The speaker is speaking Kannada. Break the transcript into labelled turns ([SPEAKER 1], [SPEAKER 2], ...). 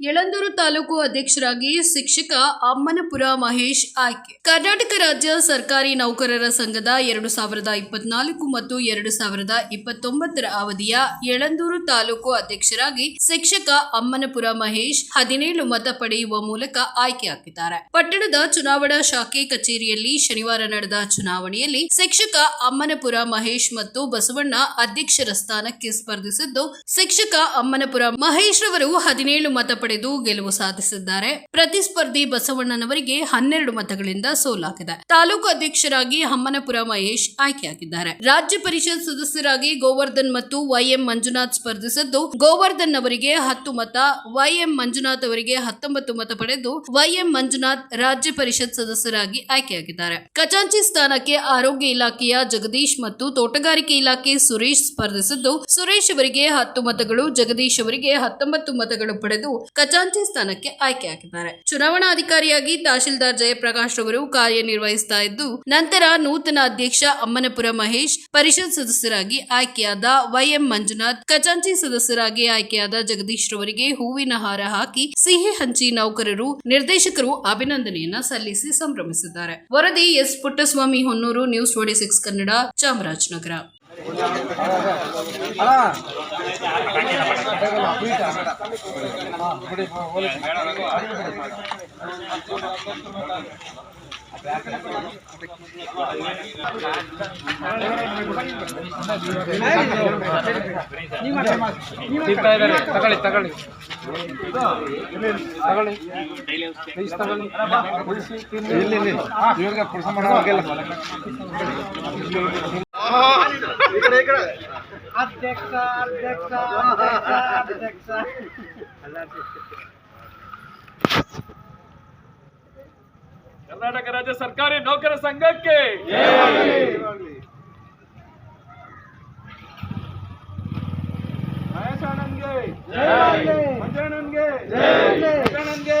[SPEAKER 1] ಯಳಂದೂರು ತಾಲೂಕು ಅಧ್ಯಕ್ಷರಾಗಿ ಶಿಕ್ಷಕ ಅಮ್ಮನಪುರ ಮಹೇಶ್ ಆಯ್ಕೆ. ಕರ್ನಾಟಕ ರಾಜ್ಯ ಸರ್ಕಾರಿ ನೌಕರರ ಸಂಘದ ಎರಡು ಸಾವಿರದ ಇಪ್ಪತ್ನಾಲ್ಕು ಮತ್ತು ಎರಡು ಸಾವಿರದ ಇಪ್ಪತ್ತೊಂಬತ್ತರ ಅವಧಿಯ ಯಳಂದೂರು ತಾಲೂಕು ಅಧ್ಯಕ್ಷರಾಗಿ ಶಿಕ್ಷಕ ಅಮ್ಮನಪುರ ಮಹೇಶ್ ಹದಿನೇಳು ಮತ ಪಡೆಯುವ ಮೂಲಕ ಆಯ್ಕೆಯಾಗಿದ್ದಾರೆ ಪಟ್ಟಣದ ಚುನಾವಣಾ ಶಾಖೆ ಕಚೇರಿಯಲ್ಲಿ ಶನಿವಾರ ನಡೆದ ಚುನಾವಣೆಯಲ್ಲಿ ಶಿಕ್ಷಕ ಅಮ್ಮನಪುರ ಮಹೇಶ್ ಮತ್ತು ಬಸವಣ್ಣ ಅಧ್ಯಕ್ಷರ ಸ್ಥಾನಕ್ಕೆ ಸ್ಪರ್ಧಿಸಿದ್ದು, ಶಿಕ್ಷಕ ಅಮ್ಮನಪುರ ಮಹೇಶ್ ರವರು ಹದಿನೇಳು ಮತ ಪಡೆದು ಗೆಲುವು ಸಾಧಿಸಿದ್ದಾರೆ. ಪ್ರತಿಸ್ಪರ್ಧಿ ಬಸವಣ್ಣನವರಿಗೆ ಹನ್ನೆರಡು ಮತಗಳಿಂದ ಸೋಲಾಗಿದೆ. ತಾಲೂಕು ಅಧ್ಯಕ್ಷರಾಗಿ ಅಮ್ಮನಪುರ ಮಹೇಶ್ ಆಯ್ಕೆಯಾಗಿದ್ದಾರೆ. ರಾಜ್ಯ ಪರಿಷತ್ ಸದಸ್ಯರಾಗಿ ಗೋವರ್ಧನ್ ಮತ್ತು ವೈಎಂ ಮಂಜುನಾಥ್ ಸ್ಪರ್ಧಿಸಿದ್ದು, ಗೋವರ್ಧನ್ ಅವರಿಗೆ ಹತ್ತು ಮತ ವೈಎಂ ಮಂಜುನಾಥ್ ಅವರಿಗೆ ಹತ್ತೊಂಬತ್ತು ಮತ ಪಡೆದು ವೈಎಂ ಮಂಜುನಾಥ್ ರಾಜ್ಯ ಪರಿಷತ್ ಸದಸ್ಯರಾಗಿ ಆಯ್ಕೆಯಾಗಿದ್ದಾರೆ. ಖಜಾಂಚಿ ಸ್ಥಾನಕ್ಕೆ ಆರೋಗ್ಯ ಇಲಾಖೆಯ ಜಗದೀಶ್ ಮತ್ತು ತೋಟಗಾರಿಕೆ ಇಲಾಖೆ ಸುರೇಶ್ ಸ್ಪರ್ಧಿಸಿದ್ದು, ಸುರೇಶ್ ಅವರಿಗೆ ಹತ್ತು ಮತಗಳು, ಜಗದೀಶ್ ಅವರಿಗೆ ಹತ್ತೊಂಬತ್ತು ಮತಗಳು ಪಡೆದು ಖಜಾಂಚಿ ಸ್ಥಾನಕ್ಕೆ ಆಯ್ಕೆಯಾಗಿದ್ದಾರೆ ಚುನಾವಣಾಧಿಕಾರಿಯಾಗಿ ತಹಶೀಲ್ದಾರ್ ಜಯಪ್ರಕಾಶ್ ಅವರು ಕಾರ್ಯನಿರ್ವಹಿಸ್ತಾ ಇದ್ದು, ನಂತರ ನೂತನ ಅಧ್ಯಕ್ಷ ಅಮ್ಮನಪುರ ಮಹೇಶ್, ಪರಿಷತ್ ಸದಸ್ಯರಾಗಿ ಆಯ್ಕೆಯಾದ ವೈಎಂ ಮಂಜುನಾಥ್, ಖಜಾಂಚಿ ಸದಸ್ಯರಾಗಿ ಆಯ್ಕೆಯಾದ ಜಗದೀಶ್ ರವರಿಗೆ ಹೂವಿನ ಹಾರ ಹಾಕಿ ಸಿಹಿ ಹಂಚಿ ನೌಕರರು, ನಿರ್ದೇಶಕರು ಅಭಿನಂದನೆಯನ್ನ ಸಲ್ಲಿಸಿ ಸಂಭ್ರಮಿಸಿದ್ದಾರೆ. ವರದಿ S Puttaswamy Honnur, news twenty six
[SPEAKER 2] Kannada, Chamarajanagar. ತಗೊಳ್ಳಿ ತಗೊಳ್ಳಿ ತಗೊಳ್ಳಿ ಪ್ಲೀಸ್ ತಗೊಳ್ಳಿ ಉಳಿಸಿ ತಿನ್ನಿ. ಇವ್ರಿಗೆ ಕೆಲಸ ಮಾಡೋ ಹಾಗೆಲ್ಲ.
[SPEAKER 3] ಅಧ್ಯಕ್ಷ ಅಧ್ಯಕ್ಷ ಅಧ್ಯಕ್ಷ
[SPEAKER 2] ಕರ್ನಾಟಕ ರಾಜ್ಯ ಸರ್ಕಾರಿ ನೌಕರ ಸಂಘಕ್ಕೆ ಮಹೇಶಣ್ಣನ್ಗೆ ಮಂಜಣ್ಣನ್ಗೆ ಮಂಜಣ್ಣನ್ಗೆ